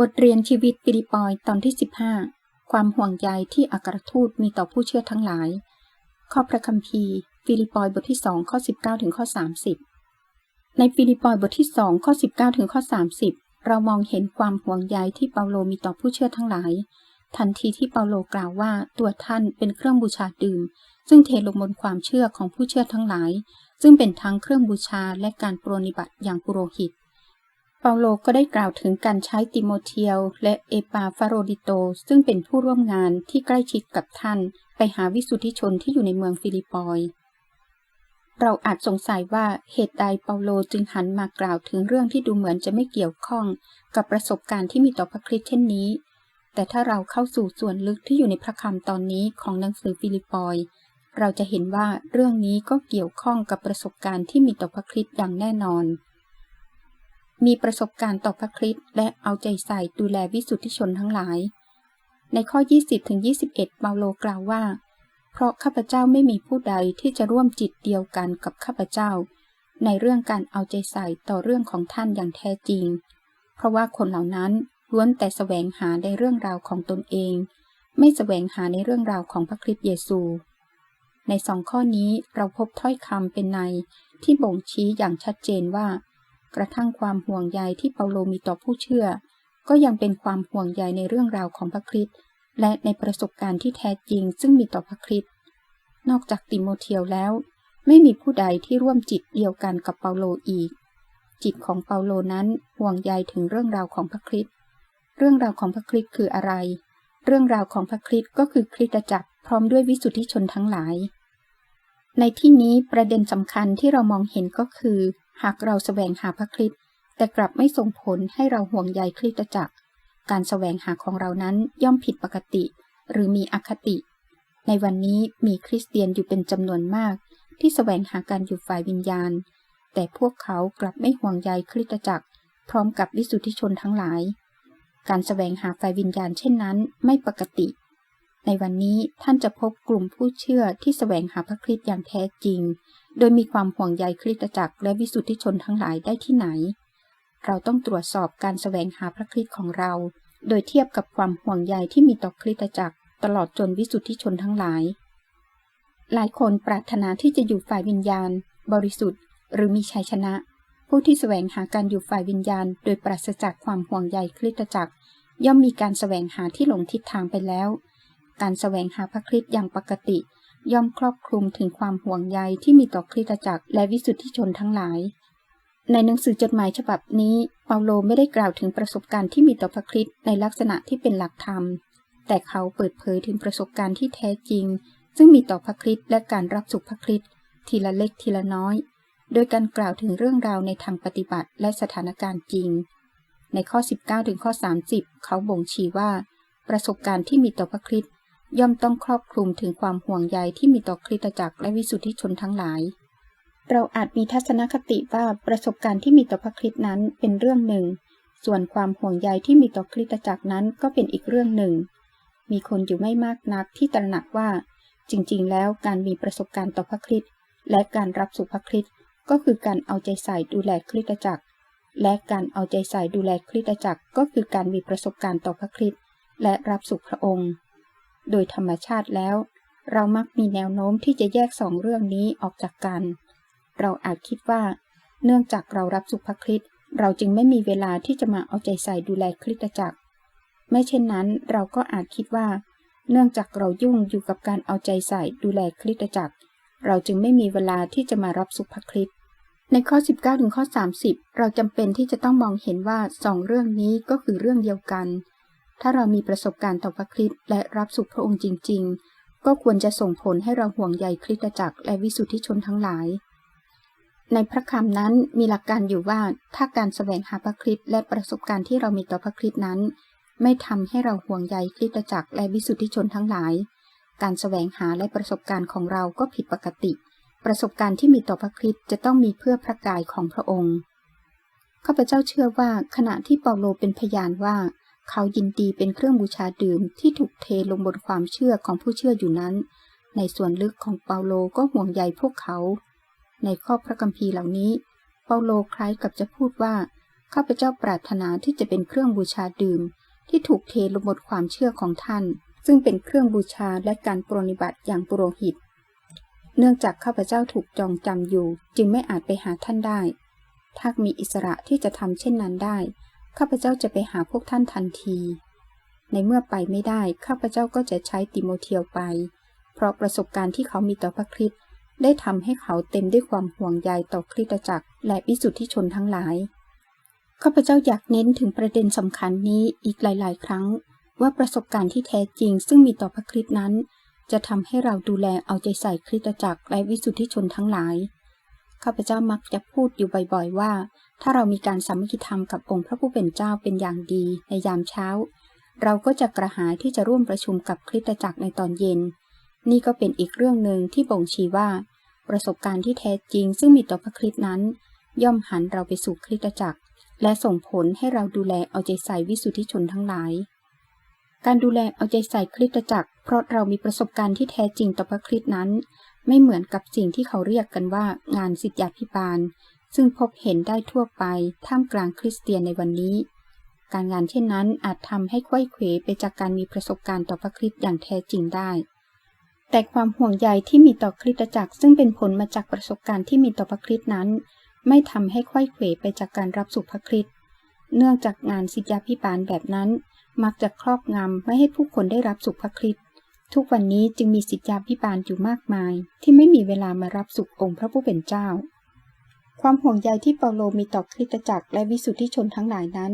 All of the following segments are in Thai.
บทเรียนชีวิตฟิลิปปอยตอนที่ 15 ความห่วงใยที่อัครทูตมีต่อผู้เชื่อทั้งหลาย ข้อพระคัมภีร์ฟิลิปปอยบทที่2ข้อ19ถึงข้อ30 ในฟิลิปปอยบทที่2ข้อ19ถึงข้อ30 เรามองเห็นความห่วงใยที่เปาโลมีต่อผู้เชื่อทั้งหลาย ทันทีที่เปาโลกล่าวว่าตัวท่านเป็นเครื่องบูชาดื่ม ซึ่งเทลงบนความเชื่อของผู้เชื่อทั้งหลาย ซึ่งเป็นทั้งเครื่องบูชาและการปรนิบัติอย่างปุโรหิต เปาโลก็ได้กล่าวถึงการใช้ติโมเทียว และเอปาฟาโรดิโต ซึ่งเป็นผู้ร่วมงานที่ใกล้ชิดกับท่าน ไปหาวิสุทธิชนที่อยู่ในเมืองฟิลิปปอย เราอาจสงสัยว่าเหตุใดเปาโลจึงหันมากล่าวถึงเรื่องที่ดูเหมือนจะไม่เกี่ยวข้องกับประสบการณ์ที่มีต่อพระคริสต์เช่นนี้ แต่ถ้าเราเข้าสู่ส่วนลึกที่อยู่ในพระคำตอนนี้ของหนังสือฟิลิปปอย เราจะเห็นว่าเรื่องนี้ก็เกี่ยวข้องกับประสบการณ์ที่มีต่อพระคริสต์อย่างแน่นอน มีประสบการณ์ต่อพระคริสต์และเอาใจใส่ดูแลวิสุทธิชนทั้งหลาย ในข้อ 20ถึง21เปาโลกล่าวว่า เพราะข้าพเจ้าไม่มีผู้ใดที่จะร่วมจิตเดียวกันกับข้าพเจ้า ในเรื่องการเอาใจใส่ต่อเรื่องของท่านอย่างแท้จริง เพราะว่าคนเหล่านั้นล้วนแต่แสวงหาในเรื่องราวของตนเอง ไม่แสวงหาในเรื่องราวของพระคริสต์เยซู ในสองข้อนี้เราพบถ้อยคำเป็นในที่บ่งชี้อย่างชัดเจนว่า กระทั่งความห่วงใยที่เปาโลมีต่อผู้เชื่อ ก็ยังเป็นความห่วงใยในเรื่องราวของพระคริสต์และในประสบการณ์ที่แท้จริงซึ่งมีต่อพระคริสต์นอกจากติโมเทียวแล้ว ไม่มีผู้ใดที่ร่วมจิตเดียวกันกับเปาโลอีก จิตของเปาโลนั้นห่วงใยถึงเรื่องราวของพระคริสต์เรื่องราวของพระคริสต์คืออะไร เรื่องราวของพระคริสต์ก็คือคริสตจักรพร้อมด้วยวิสุทธิชนทั้งหลาย ในที่นี้ประเด็นสำคัญที่เรามองเห็นก็คือ หากเราแสวงหาพระคริสต์แต่กลับไม่ส่งผลให้เราห่วงใยคริสตจักร การแสวงหาของเรานั้นย่อมผิดปกติ หรือมีอคติ ในวันนี้มีคริสเตียนอยู่เป็นจำนวนมาก ที่แสวงหาการอยู่ฝ่ายวิญญาณ แต่พวกเขากลับไม่ห่วงใยคริสตจักร พร้อมกับวิสุทธิชนทั้งหลาย การแสวงหาฝ่ายวิญญาณเช่นนั้นไม่ปกติ ในวันนี้ท่านจะพบกลุ่มผู้เชื่อที่แสวงหาพระคริสต์อย่างแท้จริง โดยมีความห่วงใยคริสตจักรและวิสุทธิชนทั้งหลายได้ที่ไหน เราต้องตรวจสอบการแสวงหาพระคริสต์ของเรา โดยเทียบกับความห่วงใยที่มีต่อคริสตจักร ตลอดจนวิสุทธิชนทั้งหลาย หลายคนปรารถนาที่จะอยู่ฝ่ายวิญญาณ บริสุทธิ์ หรือมีชัยชนะ ผู้ที่แสวงหาการอยู่ฝ่ายวิญญาณ โดยปราศจากความห่วงใยคริสตจักร ย่อมมีการแสวงหาที่หลงทิศทางไปแล้ว การแสวงหาพระคริสต์อย่างปกติ ย่อมครอบคลุมถึงความห่วงใยที่มีต่อคริสตจักรและวิสุทธิชนทั้งหลาย ในหนังสือจดหมายฉบับนี้ เปาโลไม่ได้กล่าวถึงประสบการณ์ที่มีต่อพระคริสต์ในลักษณะที่เป็นหลักธรรม แต่เขาเปิดเผยถึงประสบการณ์ที่แท้จริง ซึ่งมีต่อพระคริสต์และการรับสุขพระคริสต์ทีละเล็กทีละน้อย โดยการกล่าวถึงเรื่องราวในทางปฏิบัติและสถานการณ์จริง ในข้อ 19 ถึงข้อ 30 เขาบ่งชี้ว่า ประสบการณ์ที่มีต่อพระคริสต์ ย่อมต้องครอบคลุมถึงความห่วงใยที่มีต่อคริสตจักรและวิสุทธิชนทั้งหลาย เราอาจมีทัศนคติว่าประสบการณ์ที่มีต่อพระคริสต์นั้นเป็นเรื่องหนึ่ง ส่วนความห่วงใยที่มีต่อคริสตจักรนั้นก็เป็นอีกเรื่องหนึ่ง มีคนอยู่ไม่มากนักที่ตระหนักว่า จริงๆ แล้วการมีประสบการณ์ต่อพระคริสต์และการรับสุพระคริสต์ก็คือการเอาใจใส่ดูแลคริสตจักร และการเอาใจใส่ดูแลคริสตจักรก็คือการมีประสบการณ์ต่อพระคริสต์และรับสุพระองค์ โดยธรรมชาติแล้ว เรามักมีแนวโน้มที่จะแยกสองเรื่องนี้ออกจากกัน เราอาจคิดว่า เนื่องจากเรารับสุพระคริสต์เราจึงไม่มีเวลาที่จะมาเอาใจใส่ดูแลคริสตจักร ไม่เช่นนั้นเราก็อาจคิดว่า เนื่องจากเรายุ่งอยู่กับการเอาใจใส่ดูแลคริสตจักร เราจึงไม่มีเวลาที่จะมารับสุภคริสต์ในข้อ 19 ถึงข้อ 30 เราจำเป็นที่จะต้องมองเห็นว่าสองเรื่องนี้ก็คือเรื่องเดียวกัน ถ้าเรามีประสบการณ์ต่อพระคริสต์และรับสุขพระองค์จริง ๆ ก็ควรจะส่งผลให้เราห่วงใยคริสตจักรและวิสุทธิชนทั้งหลาย ในพระคำนั้นมีหลักการอยู่ว่าถ้าการแสวงหาพระคริสต์และประสบการณ์ที่เรามีต่อพระคริสต์นั้น ไม่ทำให้เราห่วงใยคริสตจักรและวิสุทธิชนทั้งหลาย การแสวงหาและประสบการณ์ของเราก็ผิดปกติ ประสบการณ์ที่มีต่อพระคริสต์จะต้องมีเพื่อพระกายของพระองค์ข้าพเจ้าเชื่อว่าขณะที่เปาโลเป็นพยานว่า เขายินดีเป็นเครื่องบูชาดื่มที่ถูกเทลงบนความเชื่อของผู้เชื่ออยู่นั้น ในส่วนลึกของเปาโลก็ห่วงใยพวกเขา ในข้อพระคัมภีร์เหล่านี้ เปาโลคล้ายกับจะพูดว่า ข้าพเจ้าปรารถนาที่จะเป็นเครื่องบูชาดื่ม ที่ถูกเทลงบนความเชื่อของท่าน ซึ่งเป็นเครื่องบูชาและการปรนิบัติอย่างปุโรหิต เนื่องจากข้าพเจ้าถูกจองจำอยู่ จึงไม่อาจไปหาท่านได้ถ้ามีอิสระที่จะทำเช่นนั้นได้ ข้าพเจ้าจะไปหาพวกท่านทันที ในเมื่อไปไม่ได้ ข้าพเจ้าก็จะใช้ติโมเทียวไป เพราะประสบการณ์ที่เขามีต่อพระคริสต์ได้ทำให้เขาเต็มด้วยความห่วงใยต่อคริสตจักร และวิสุทธิชนทั้งหลาย ข้าพเจ้าอยากเน้นถึงประเด็นสำคัญนี้อีกหลาย ๆ ครั้ง ว่าประสบการณ์ที่แท้จริง ซึ่งมีต่อพระคริสต์นั้น จะทำให้เราดูแลเอาใจใส่คริสตจักรและวิสุทธิชนทั้งหลาย ข้าพเจ้ามักจะพูดอยู่บ่อย ๆ ว่า ถ้าเรามีการสามัคคีธรรมกับองค์พระผู้เป็นเจ้าเป็นอย่างดีในยามเช้า เราก็จะกระหายที่จะร่วมประชุมกับคริสตจักรในตอนเย็น นี่ก็เป็นอีกเรื่องหนึ่งที่บ่งชี้ว่า ประสบการณ์ที่แท้จริงซึ่งมีต่อพระคริสต์นั้น ย่อมหันเราไปสู่คริสตจักร และส่งผลให้เราดูแลเอาใจใส่วิสุทธิชนทั้งหลาย การดูแลเอาใจใส่คริสตจักร เพราะเรามีประสบการณ์ที่แท้จริงต่อพระคริสต์นั้น ไม่เหมือนกับสิ่งที่เขาเรียกกันว่างานสิทธยาพิบาล ซึ่งพบเห็นได้ทั่วไปท่ามกลางคริสเตียนในวันนี้ การงานเช่นนั้นอาจทำให้ควยเขวไปจากการมีประสบการณ์ต่อพระคริสต์อย่างแท้จริงได้ แต่ความห่วงใยที่มีต่อคริสตจักรซึ่งเป็นผลมาจากประสบการณ์ที่มีต่อพระคริสต์นั้น ไม่ทำให้ควยเขวไปจากการรับสุขพระคริสต์เนื่องจากงานสิทธยาพิบาลแบบนั้น มักจะครอบงำไม่ให้ผู้คนได้รับสุขพระคริสต์ทุกวันนี้จึงมีสิทธยาพิบาลอยู่มากมาย ที่ไม่มีเวลามารับสุของค์พระผู้เป็นเจ้า ความห่วงใยที่เปาโลมีต่อคริสตจักรและวิสุทธิชนทั้งหลายนั้น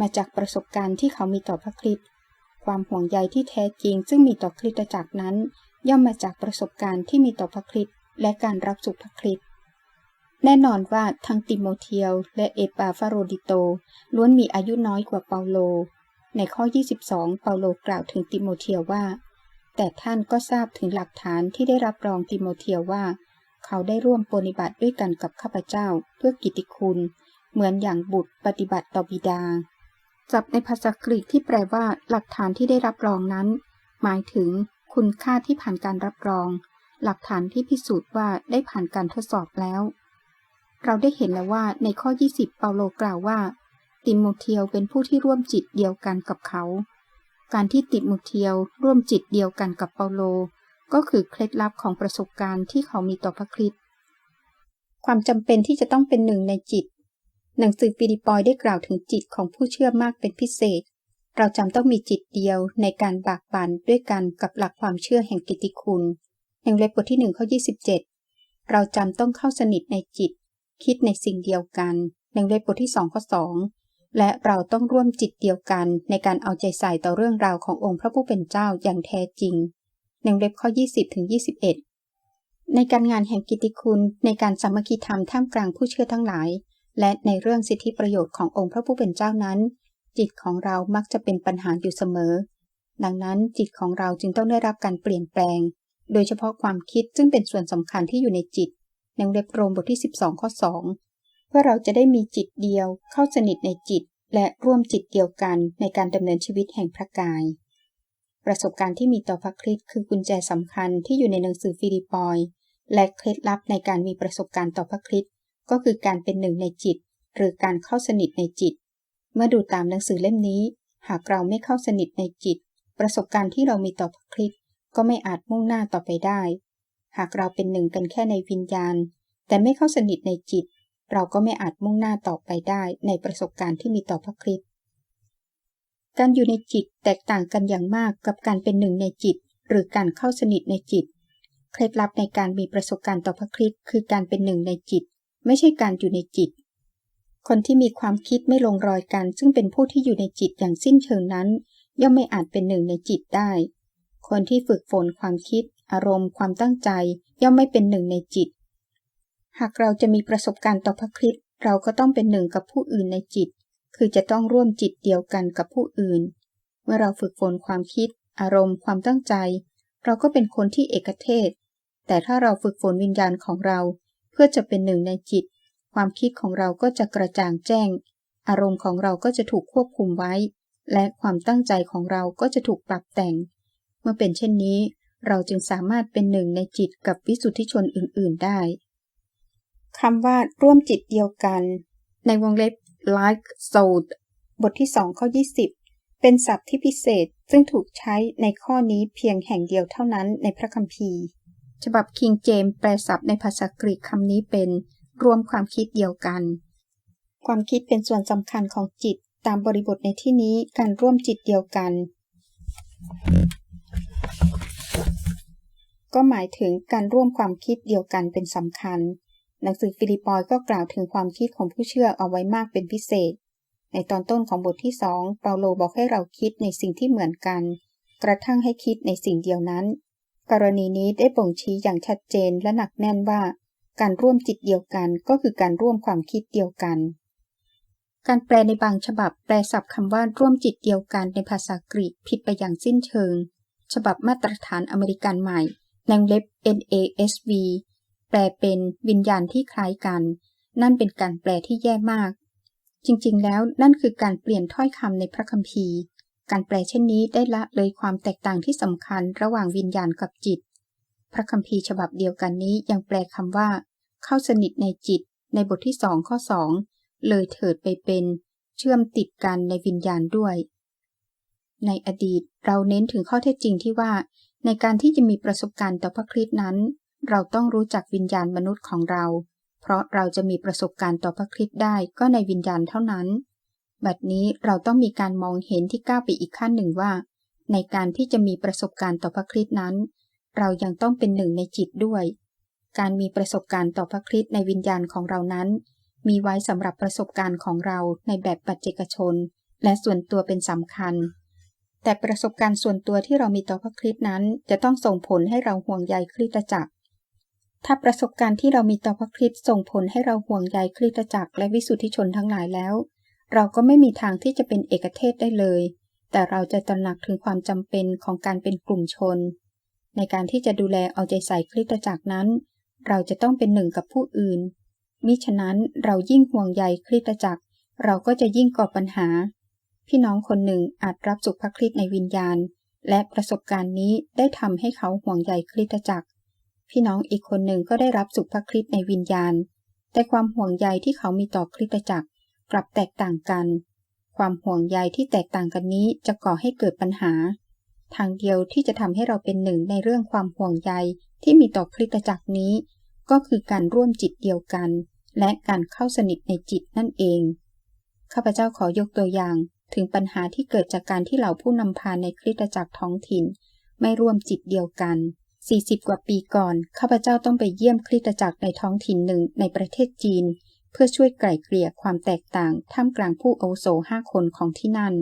มาจากประสบการณ์ที่เขามีต่อพระคริสต์ความห่วงใยที่แท้จริง ซึ่งมีต่อคริสตจักรนั้น ย่อมมาจากประสบการณ์ที่มีต่อพระคริสต์และการรับสุขพระคริสต์แน่นอนว่าทั้งติโมเทียวและเอปาฟาโรดิโต ล้วนมีอายุน้อยกว่าเปาโล ในข้อ 22 เปาโลกล่าวถึงติโมเทียวว่า แต่ท่านก็ทราบถึงหลักฐานที่ได้รับรองติโมเทียวว่า เขาได้ร่วมปฏิบัติด้วยกันกับข้าพเจ้าเพื่อกิตติคุณ เหมือนอย่างบุตรปฏิบัติต่อบิดาจับในภาษากรีกที่แปลว่า หลักฐานที่ได้รับรองนั้น หมายถึง คุณค่าที่ผ่านการรับรอง หลักฐานที่พิสูจน์ว่าได้ผ่านการทดสอบแล้ว เราได้เห็นแล้วว่าในข้อ 20 เปาโลกล่าวว่า ติโมเทียวเป็นผู้ที่ร่วมจิตเดียวกันกับเขา การที่ติโมเทียวร่วมจิตเดียวกันกับเปาโล ก็คือเคล็ดลับของประสบการณ์ที่เขามีต่อพระคริสต์ความจำเป็นที่จะต้องเป็นหนึ่งในจิต หนังสือฟิลิปอยได้กล่าวถึงจิตของผู้เชื่อมากเป็นพิเศษ เราจำต้องมีจิตเดียวในการบากบั่นด้วยกันกับหลักความเชื่อแห่งกิตติคุณในเล็บบทที่1ข้อ27 เราจำต้องเข้าสนิทในจิต คิดในสิ่งเดียวกันในเล็บบทที่2ข้อ2และเราต้องร่วมจิตเดียวกันในการเอาใจใส่ต่อเรื่องราวขององค์พระผู้เป็นเจ้าอย่างแท้จริง ในเล็บข้อ 20ถึง21 ในการงานแห่งกิติคุณในการสามัคคีธรรมท่ามกลางผู้เชื่อทั้งหลาย และในเรื่องสิทธิประโยชน์ขององค์พระผู้เป็นเจ้านั้น จิตของเรามักจะเป็นปัญหาอยู่เสมอ ดังนั้นจิตของเราจึงต้องได้รับการเปลี่ยนแปลง โดยเฉพาะความคิดซึ่งเป็นส่วนสำคัญที่อยู่ในจิตในเล็บโรมบทที่ 12ข้อ2เพื่อเราจะได้มีจิตเดียวเข้าสนิทในจิต และร่วมจิตเดียวกันในการดำเนินชีวิตแห่งพระกาย ประสบการณ์ที่มีต่อพระคริสต์คือกุญแจสำคัญที่อยู่ในหนังสือฟิลิปปอย และเคล็ดลับในการมีประสบการณ์ต่อพระคริสต์ก็คือการเป็นหนึ่งในจิต หรือการเข้าสนิทในจิต เมื่อดูตามหนังสือเล่มนี้ หากเราไม่เข้าสนิทในจิต ประสบการณ์ที่เรามีต่อพระคริสต์ก็ไม่อาจมุ่งหน้าต่อไปได้ หากเราเป็นหนึ่งกันแค่ในวิญญาณ แต่ไม่เข้าสนิทในจิต เราก็ไม่อาจมุ่งหน้าต่อไปได้ในประสบการณ์ที่มีต่อพระคริสต์ การอยู่ในจิตแตกต่างกันอย่างมากกับการเป็นหนึ่งในจิต หรือการเข้าสนิทในจิต เคล็ดลับในการมีประสบการณ์ต่อพระคริสต์คือการเป็นหนึ่งในจิต ไม่ใช่การอยู่ในจิต คนที่มีความคิดไม่ลงรอยกัน ซึ่งเป็นผู้ที่อยู่ในจิตอย่างสิ้นเชิงนั้น ย่อมไม่อาจเป็นหนึ่งในจิตได้ คนที่ฝึกฝนความคิด อารมณ์ ความตั้งใจ ย่อมไม่เป็นหนึ่งในจิต หากเราจะมีประสบการณ์ต่อพระคริสต์เราก็ต้องเป็นหนึ่งกับผู้อื่นในจิต คือจะต้องร่วมจิตเดียวกันกับผู้อื่น เมื่อเราฝึกฝนความคิด อารมณ์ ความตั้งใจ เราก็เป็นคนที่เอกเทศ แต่ถ้าเราฝึกฝนวิญญาณของเรา เพื่อจะเป็นหนึ่งในจิต ความคิดของเราก็จะกระจ่างแจ้ง อารมณ์ของเราก็จะถูกควบคุมไว้ และความตั้งใจของเราก็จะถูกปรับแต่ง เมื่อเป็นเช่นนี้ เราจึงสามารถเป็นหนึ่งในจิตกับวิสุทธิชนอื่น ๆได้คำว่าร่วมจิตเดียวกัน ในวงเล็บ like sold บทที่2ข้อ20 เป็นศัพท์ที่พิเศษซึ่งถูกใช้ในข้อนี้เพียงแห่งเดียวเท่านั้นในพระคัมภีร์ ฉบับคิงเจมแปลศัพท์ในภาษากรีกคำนี้เป็น รวมความคิดเดียวกัน ความคิดเป็นส่วนสำคัญของจิตตามบริบทในที่นี้การร่วมจิตเดียวกัน ก็หมายถึงการร่วมความคิดเดียวกันเป็นสำคัญ หนังสือฟิลิปปอยก็กล่าวถึงความคิดของผู้เชื่อเอาไว้มากเป็นพิเศษ ในตอนต้นของบทที่สองเปาโลบอกให้เราคิดในสิ่งที่เหมือนกัน กระทั่งให้คิดในสิ่งเดียวนั้น กรณีนี้ได้บ่งชี้อย่างชัดเจนและหนักแน่นว่า การร่วมจิตเดียวกันก็คือการร่วมความคิดเดียวกัน การแปลในบางฉบับแปลศัพท์คำว่าร่วมจิตเดียวกันในภาษากรีกผิดไปอย่างสิ้นเชิง ฉบับมาตรฐานอเมริกันใหม่ในเล็บ NASV แปลเป็นวิญญาณที่คล้ายกัน นั่นเป็นการแปลที่แย่มาก จริงๆ แล้วนั่นคือการเปลี่ยนถ้อยคำในพระคัมภีร์ การแปลเช่นนี้ได้ละเลยความแตกต่างที่สำคัญระหว่างวิญญาณกับจิต พระคัมภีร์ฉบับเดียวกันนี้ยังแปลคำว่า เข้าสนิทในจิต ในบทที่สองข้อสองเลยเถิดไปเป็นเชื่อมติดกันในวิญญาณด้วย ในอดีตเราเน้นถึงข้อเท็จจริงที่ว่า ในการที่จะมีประสบการณ์ต่อพระคริสต์นั้น เราต้องรู้จักวิญญาณมนุษย์ของเรา เพราะเราจะมีประสบการณ์ต่อพระคริสต์ได้ก็ในวิญญาณเท่านั้น บัดนี้เราต้องมีการมองเห็นที่ก้าวไปอีกขั้นหนึ่งว่า ในการที่จะมีประสบการณ์ต่อพระคริสต์นั้น เรายังต้องเป็นหนึ่งในจิตด้วย การมีประสบการณ์ต่อพระคริสต์ในวิญญาณของเรานั้น มีไว้สำหรับประสบการณ์ของเราในแบบปัจเจกชน และส่วนตัวเป็นสำคัญแต่ประสบการณ์ส่วนตัวที่เรามีต่อพระคริสต์นั้น จะต้องส่งผลให้เราห่วงใยคริสตจักร ถ้าประสบการณ์ที่เรามีต่อพระคริสต์ส่งผลให้เราห่วงใยคริสตจักรและวิสุทธิชนทั้งหลายแล้ว เราก็ไม่มีทางที่จะเป็นเอกเทศได้เลย แต่เราจะตระหนักถึงความจำเป็นของการเป็นกลุ่มชน ในการที่จะดูแลเอาใจใส่คริสตจักรนั้น เราจะต้องเป็นหนึ่งกับผู้อื่น มิฉะนั้นเรายิ่งห่วงใยคริสตจักร เราก็จะยิ่งก่อปัญหา พี่น้องคนหนึ่งอาจรับสุขพระคริสต์ในวิญญาณ และประสบการณ์นี้ได้ทำให้เขาห่วงใยคริสตจักร พี่น้องอีกคนหนึ่งก็ได้รับสุขพระคริสต์ในวิญญาณ แต่ความห่วงใยที่เขามีต่อคริสตจักรกลับแตกต่างกัน ความห่วงใยที่แตกต่างกันนี้จะก่อให้เกิดปัญหา ทางเดียวที่จะทำให้เราเป็นหนึ่งในเรื่องความห่วงใยที่มีต่อคริสตจักรนี้ ก็คือการร่วมจิตเดียวกัน และการเข้าสนิทในจิตนั่นเอง ข้าพเจ้าขอยกตัวอย่างถึงปัญหาที่เกิดจากการที่เหล่าผู้นำพาในคริสตจักรท้องถิ่น ไม่ร่วมจิตเดียวกัน 40 กว่าปีก่อน ข้าพเจ้าต้องไปเยี่ยมคริสตจักรในท้องถิ่นหนึ่งในประเทศจีน เพื่อช่วยไกล่เกลี่ยความแตกต่าง ท่ามกลางผู้อาวุโสห้าคนของที่นั่น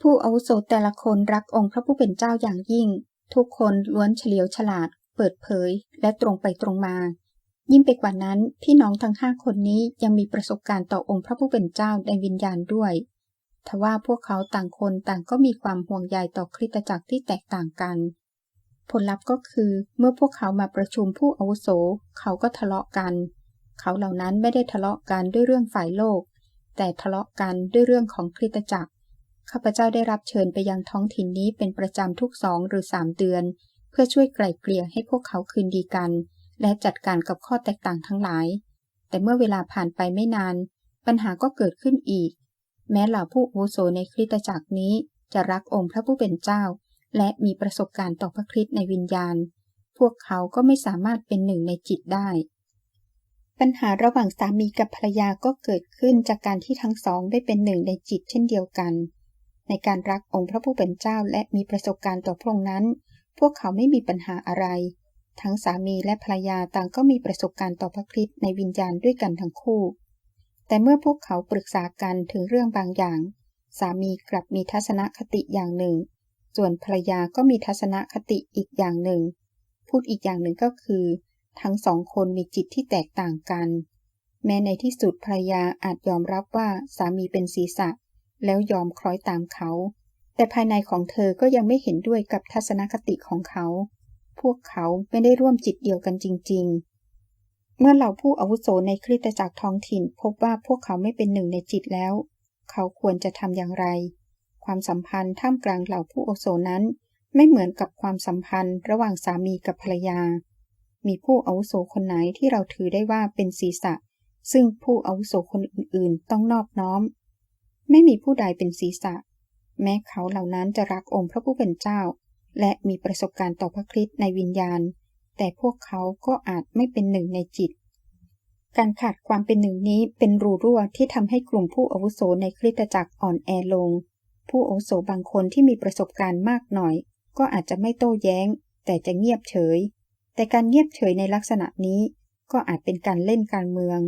ผู้อาวุโสแต่ละคนรักองค์พระผู้เป็นเจ้าอย่างยิ่ง ทุกคนล้วนเฉลียวฉลาด เปิดเผย และตรงไปตรงมา ยิ่งไปกว่านั้น พี่น้องทั้งห้าคนนี้ยังมีประสบการณ์ต่อองค์พระผู้เป็นเจ้าในวิญญาณด้วยทว่าพวกเขาต่างคนต่างก็มีความห่วงใยต่อคริสตจักรที่แตกต่างกัน ผลลัพธ์ก็คือเมื่อพวกเขามาประชุมผู้อาวุโส เขาก็ทะเลาะกัน เขาเหล่านั้นไม่ได้ทะเลาะกันด้วยเรื่องฝ่ายโลก แต่ทะเลาะกันด้วยเรื่องของคริสตจักร ข้าพเจ้าได้รับเชิญไปยังท้องถิ่นนี้เป็นประจำทุกสองหรือสามเดือน เพื่อช่วยไกล่เกลี่ยให้พวกเขาคืนดีกัน และจัดการกับข้อแตกต่างทั้งหลาย แต่เมื่อเวลาผ่านไปไม่นาน ปัญหาก็เกิดขึ้นอีก แม้เหล่าผู้อาวุโสในคริสตจักรนี้จะรักองค์พระผู้เป็นเจ้า และมีประสบการณ์ต่อพระคริสต์ในวิญญาณ พวกเขาก็ไม่สามารถเป็นหนึ่งในจิตได้ ปัญหาระหว่างสามีกับภรรยาก็เกิดขึ้นจากการที่ทั้งสองได้เป็นหนึ่งในจิตเช่นเดียวกัน ในการรักองค์พระผู้เป็นเจ้าและมีประสบการณ์ต่อพระองค์นั้น พวกเขาไม่มีปัญหาอะไร ทั้งสามีและภรรยาต่างก็มีประสบการณ์ต่อพระคริสต์ในวิญญาณด้วยกันทั้งคู่ แต่เมื่อพวกเขาปรึกษากันถึงเรื่องบางอย่าง สามีกลับมีทัศนคติอย่างหนึ่ง ส่วนภรรยาก็มีทัศนคติอีกอย่างหนึ่ง พูดอีกอย่างหนึ่งก็คือ ทั้งสองคนมีจิตที่แตกต่างกัน แม้ในที่สุดภรรยาอาจยอมรับว่าสามีเป็นศีรษะ แล้วยอมคล้อยตามเขา แต่ภายในของเธอก็ยังไม่เห็นด้วยกับทัศนคติของเขา พวกเขาไม่ได้ร่วมจิตเดียวกันจริง ๆ เมื่อเหล่าผู้อาวุโสในคริสตจักรท้องถิ่น พบว่าพวกเขาไม่เป็นหนึ่งในจิตแล้ว เขาควรจะทำอย่างไร ความสัมพันธ์ท่ามกลางเหล่าผู้โอโซนั้น ไม่เหมือนกับความสัมพันธ์ระหว่างสามีกับภรรยา มีผู้อาวุโสคนไหนที่เราถือได้ว่าเป็นศีรษะ ซึ่งผู้อาวุโสคนอื่นๆ ต้องนอบน้อม ไม่มีผู้ใดเป็นศีรษะ แม้เขาเหล่านั้นจะรักองค์พระผู้เป็นเจ้า และมีประสบการณ์ต่อพระคริสต์ในวิญญาณ แต่พวกเขาก็อาจไม่เป็นหนึ่งในจิตการขาดความเป็นหนึ่งนี้เป็นรูรั่วที่ทำให้กลุ่มผู้อาวุโสในคริสตจักรอ่อนแอลง ผู้โอโสบางคนที่มีประสบการณ์มากหน่อย ก็อาจจะไม่โต้แย้ง แต่จะเงียบเฉย แต่การเงียบเฉยในลักษณะนี้ ก็อาจเป็นการเล่นการเมือง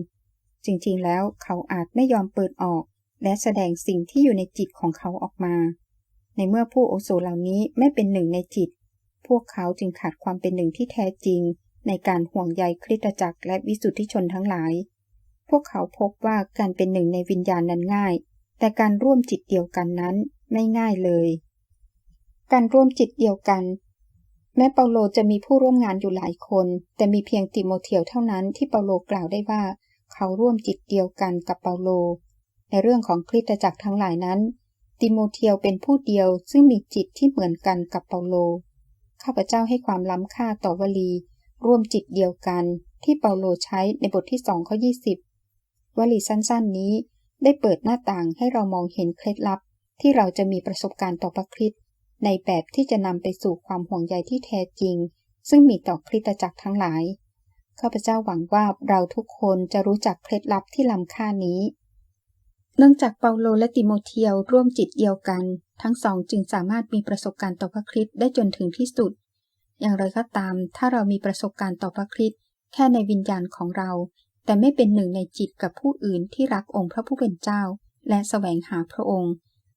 จริงๆ แล้วเขาอาจไม่ยอมเปิดออก และแสดงสิ่งที่อยู่ในจิตของเขาออกมา ในเมื่อผู้โอโซเหล่านี้ไม่เป็นหนึ่งในจิต พวกเขาจึงขาดความเป็นหนึ่งที่แท้จริง ในการห่วงใยคริสตจักรและวิสุทธิชนทั้งหลาย พวกเขาพบว่าการเป็นหนึ่งในวิญญาณนั้นง่าย แต่การร่วมจิตเดียวกันนั้นไม่ง่ายเลย การร่วมจิตเดียวกัน แม้เปาโลจะมีผู้ร่วมงานอยู่หลายคน แต่มีเพียงติโมเทียวเท่านั้นที่เปาโลกล่าวได้ว่า เขาร่วมจิตเดียวกันกับเปาโล ในเรื่องของคริสตจักรทั้งหลายนั้น ติโมเทียวเป็นผู้เดียวซึ่งมีจิตที่เหมือนกันกับเปาโล ข้าพเจ้าให้ความล้ำค่าต่อวลี ร่วมจิตเดียวกันที่เปาโลใช้ในบทที่สองข้อยี่สิบวลีสั้นๆนี้ ได้เปิดหน้าต่างให้เรามองเห็นเคล็ดลับ ที่เราจะมีประสบการณ์ต่อพระคริสต์ในแบบที่จะนำไปสู่ความห่วงใยที่แท้จริง ซึ่งมีต่อคริสตจักรทั้งหลายข้าพเจ้าหวังว่าเราทุกคนจะรู้จักเคล็ดลับที่ล้ำค่านี้ เนื่องจากเปาโลและติโมเทียวร่วมจิตเดียวกัน ทั้งสองจึงสามารถมีประสบการณ์ต่อพระคริสต์ได้จนถึงที่สุด อย่างไรก็ตาม ถ้าเรามีประสบการณ์ต่อพระคริสต์แค่ในวิญญาณของเรา แต่ไม่เป็นหนึ่งในจิตกับผู้อื่นที่รักองค์พระผู้เป็นเจ้า และแสวงหาพระองค์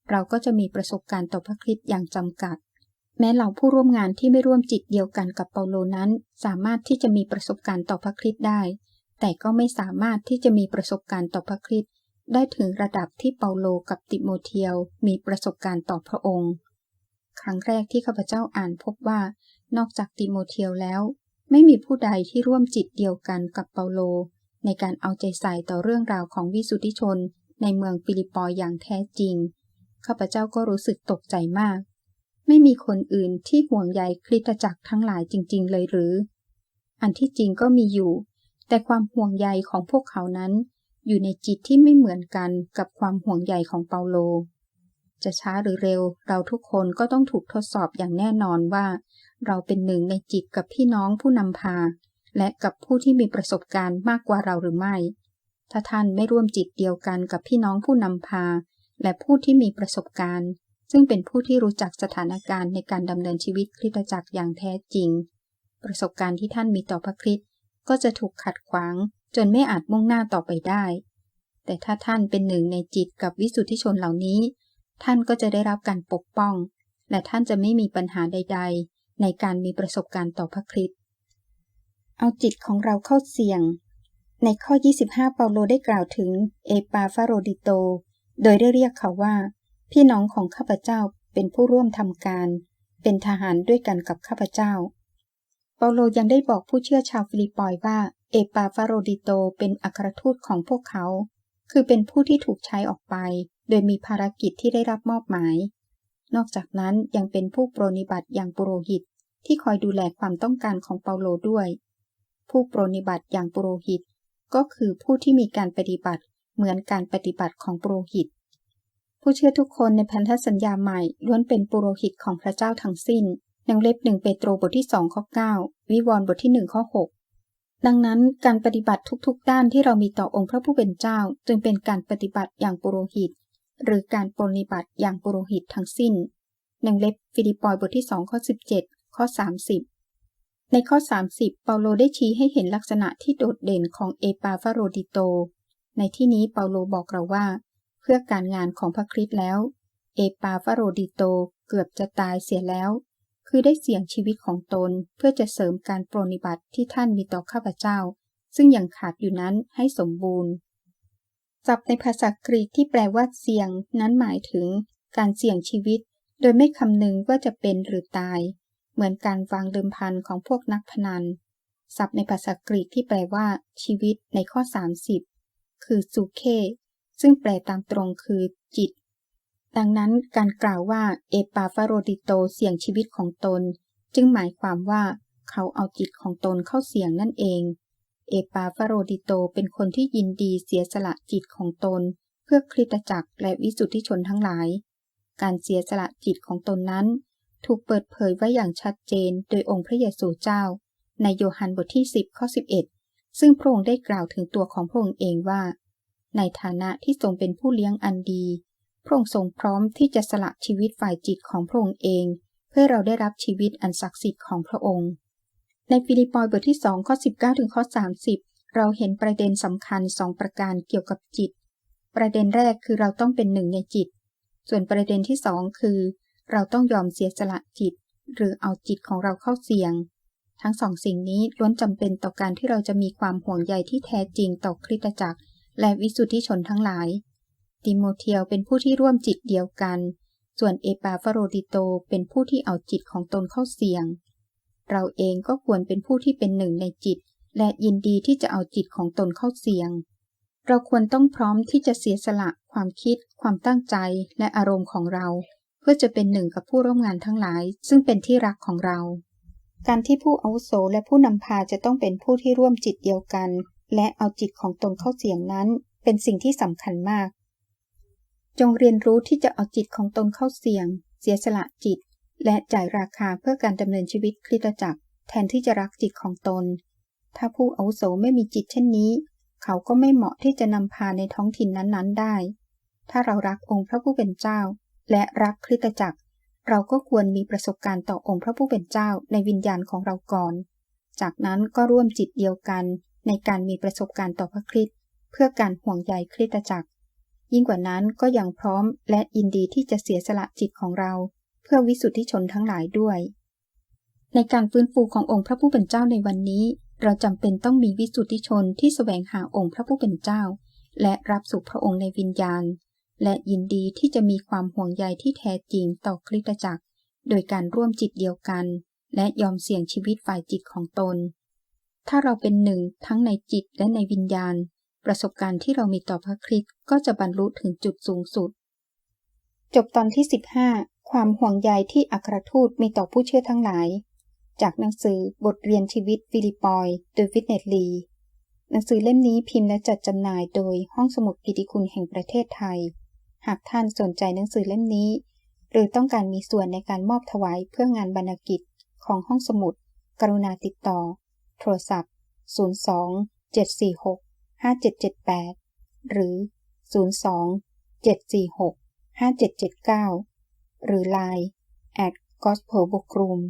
เราก็จะมีประสบการณ์ต่อพระคริสต์อย่างจำกัด แม้เหล่าผู้ร่วมงานที่ไม่ร่วมจิตเดียวกันกับเปาโลนั้น สามารถที่จะมีประสบการณ์ต่อพระคริสต์ได้ แต่ก็ไม่สามารถที่จะมีประสบการณ์ต่อพระคริสต์ได้ถึงระดับที่เปาโลกับติโมเทียวมีประสบการณ์ต่อพระองค์ ครั้งแรกที่ข้าพเจ้าอ่านพบว่า นอกจากติโมเทียวแล้ว ไม่มีผู้ใดที่ร่วมจิตเดียวกันกับเปาโล ในการเอาใจใส่ต่อเรื่องราวของวิสุทธิชนในเมืองฟิลิปปอยอย่างแท้จริง ข้าพเจ้าก็รู้สึกตกใจมาก ไม่มีคนอื่นที่ห่วงใยคริสตจักรทั้งหลายจริง ๆ เลยหรือ อันที่จริงก็มีอยู่ แต่ความห่วงใยของพวกเขานั้น อยู่ในจิตที่ไม่เหมือนกันกับความห่วงใยของเปาโล จะช้าหรือเร็ว เราทุกคนก็ต้องถูกทดสอบอย่างแน่นอนว่า เราเป็นหนึ่งในจิตกับพี่น้องผู้นำพา และกับผู้ที่มีประสบการณ์มากกว่าเราหรือไม่ ถ้าท่านไม่ร่วมจิตเดียวกันกับพี่น้องผู้นำพา และผู้ที่มีประสบการณ์ ซึ่งเป็นผู้ที่รู้จักสถานการณ์ในการดำเนินชีวิตคริสตจักรอย่างแท้จริง ประสบการณ์ที่ท่านมีต่อพระคริสต์ก็จะถูกขัดขวาง จนไม่อาจมุ่งหน้าต่อไปได้ แต่ถ้าท่านเป็นหนึ่งในจิตกับวิสุทธิชนเหล่านี้ ท่านก็จะได้รับการปกป้อง และท่านจะไม่มีปัญหาใด ๆ ในการมีประสบการณ์ต่อพระคริสต์ เอาจิตของเราเข้าเสี่ยง ในข้อ 25 เปาโลได้กล่าวถึงเอปาฟาโรดิโต โดยได้เรียกเขาว่า พี่น้องของข้าพเจ้าเป็นผู้ร่วมทำการ เป็นทหารด้วยกันกับข้าพเจ้า เปาโลยังได้บอกผู้เชื่อชาวฟิลิปปอยว่าเอปาฟาโรดิโตเป็นอัครทูตของพวกเขา คือเป็นผู้ที่ถูกใช้ออกไป โดยมีภารกิจที่ได้รับมอบหมาย นอกจากนั้นยังเป็นผู้ปรนิบัติอย่างปุโรหิตที่คอยดูแลความต้องการของเปาโลด้วย ผู้ปรนิบัติอย่างปุโรหิต ก็คือผู้ที่มีการปฏิบัติเหมือนการปฏิบัติของปุโรหิต ผู้เชื่อทุกคนในพันธสัญญาใหม่ล้วนเป็นปุโรหิตของพระเจ้าทั้งสิ้นดังเล็บหนึ่งเปโตรบทที่สองข้อเก้าวิวรณ์บทที่หนึ่งข้อหกดังนั้นการปฏิบัติทุกๆ ด้านที่เรามีต่อองค์พระผู้เป็นเจ้า จึงเป็นการปฏิบัติอย่างปุโรหิต หรือการปฏิบัติอย่างปุโรหิตทั้งสิ้นดังเล็บฟิลิปปอยบทที่สองข้อสิบเจ็ดข้อสามสิบ ในข้อ 30 เปาโลได้ชี้ให้เห็นลักษณะที่โดดเด่นของเอปาฟาโรดิโต ในที่นี้เปาโลบอกเราว่า เพื่อการงานของพระคริสต์แล้ว เอปาฟาโรดิโตเกือบจะตายเสียแล้ว คือได้เสี่ยงชีวิตของตนเพื่อจะเสริมการปรนิบัติที่ท่านมีต่อข้าพเจ้า ซึ่งยังขาดอยู่นั้นให้สมบูรณ์ศัพท์ในภาษากรีกที่แปลว่าเสี่ยง นั้นหมายถึง การเสี่ยงชีวิต โดยไม่คำนึงว่าจะเป็นหรือตาย เหมือนการวางเดิมพันของพวกนักพนัน ศัพท์ในภาษากรีกที่แปลว่า ชีวิตในข้อ 30 คือสุเค ซึ่งแปลตามตรงคือจิต ดังนั้นการกล่าวว่าเอปาฟาโรดิโตเสี่ยงชีวิตของตน จึงหมายความว่าเขาเอาจิตของตนเข้าเสี่ยงนั่นเอง เอปาฟาโรดิโตเป็นคนที่ยินดีเสียสละจิตของตน เพื่อคริสตจักรและวิสุทธิชนทั้งหลาย การเสียสละจิตของตนนั้น ถูกเปิดเผยไว้อย่างชัดเจนโดยองค์พระเยซูเจ้า ในโยฮันบทที่ 10ข้อ11 ซึ่งพระองค์ได้กล่าวถึงตัวของพระองค์เองว่า ในฐานะที่ทรงเป็นผู้เลี้ยงอันดี พระองค์ทรงพร้อมที่จะสละชีวิตฝ่ายจิตของพระองค์เอง เพื่อเราได้รับชีวิตอันศักดิ์สิทธิ์ของพระองค์ ในฟิลิปปอยบทที่2ข้อ19ถึงข้อ30 เราเห็นประเด็นสำคัญสองประการเกี่ยวกับจิต ประเด็นแรกคือเราต้องเป็นหนึ่งในจิต ส่วนประเด็นที่สองคือ เราต้องยอมเสียสละจิต หรือเอาจิตของเราเข้าเสี่ยง ทั้งสองสิ่งนี้ล้วนจำเป็นต่อการที่เราจะมีความห่วงใยที่แท้จริงต่อคริสตจักร และวิสุทธิชนทั้งหลาย ติโมเทียวเป็นผู้ที่ร่วมจิตเดียวกัน ส่วนเอปาฟโรดิโตเป็นผู้ที่เอาจิตของตนเข้าเสี่ยง เราเองก็ควรเป็นผู้ที่เป็นหนึ่งในจิต และยินดีที่จะเอาจิตของตนเข้าเสี่ยงเราควรต้องพร้อมที่จะเสียสละความคิด ความตั้งใจ และอารมณ์ของเรา พื่อจะเป็นหนึ่งกับผู้ร่วมงานทั้งหลาย ซึ่งเป็นที่รักของเรา การที่ผู้อาวุโสและผู้นำพาจะต้องเป็นผู้ที่ร่วมจิตเดียวกัน และเอาจิตของตนเข้าเสียงนั้น เป็นสิ่งที่สำคัญมาก จงเรียนรู้ที่จะเอาจิตของตนเข้าเสียง เสียสละจิต และจ่ายราคาเพื่อการดำเนินชีวิตคริสตจักร แทนที่จะรักจิตของตน ถ้าผู้อาวุโสไม่มีจิตเช่นนี้ เขาก็ไม่เหมาะที่จะนำพาในท้องถิ่นนั้นๆได้ ถ้าเรารักองค์พระผู้เป็นเจ้า และรักคริสตจักร เราก็ควรมีประสบการณ์ต่อองค์พระผู้เป็นเจ้าในวิญญาณของเราก่อน จากนั้นก็ร่วมจิตเดียวกันในการมีประสบการณ์ต่อพระคริสต์เพื่อการห่วงใยคริสตจักร ยิ่งกว่านั้นก็ยังพร้อมและยินดีที่จะเสียสละจิตของเรา เพื่อวิสุทธิชนทั้งหลายด้วย ในการฟื้นฟูขององค์พระผู้เป็นเจ้าในวันนี้ เราจำเป็นต้องมีวิสุทธิชนที่สแสวงหาองค์พระผู้เป็นเจ้า และรับสุขพระองค์ในวิญญาณ และยินดีที่จะมีความห่วงใยที่แท้จริงต่อคริสตจักร โดยการร่วมจิตเดียวกัน และยอมเสี่ยงชีวิตฝ่ายจิตของตน ถ้าเราเป็นหนึ่งทั้งในจิตและในวิญญาณ ประสบการณ์ที่เรามีต่อพระคริสต์ก็จะบรรลุถึงจุดสูงสุด จบตอนที่ 15 ความห่วงใยที่อัครทูตมีต่อผู้เชื่อทั้งหลาย จากหนังสือบทเรียนชีวิตฟิลิปปอยโดยวิทเนตลีหนังสือเล่มนี้พิมพ์และจัดจำหน่ายโดยห้องสมุดกิติคุณแห่งประเทศไทย หากท่านสนใจหนังสือเล่มนี้ หรือต้องการมีส่วนในการมอบถวายเพื่องานบรรณกิจของห้องสมุด กรุณาติดต่อ โทรศัพท์ 02 746 5778 หรือ 02 746 5779 หรือ Line at gospel bookroom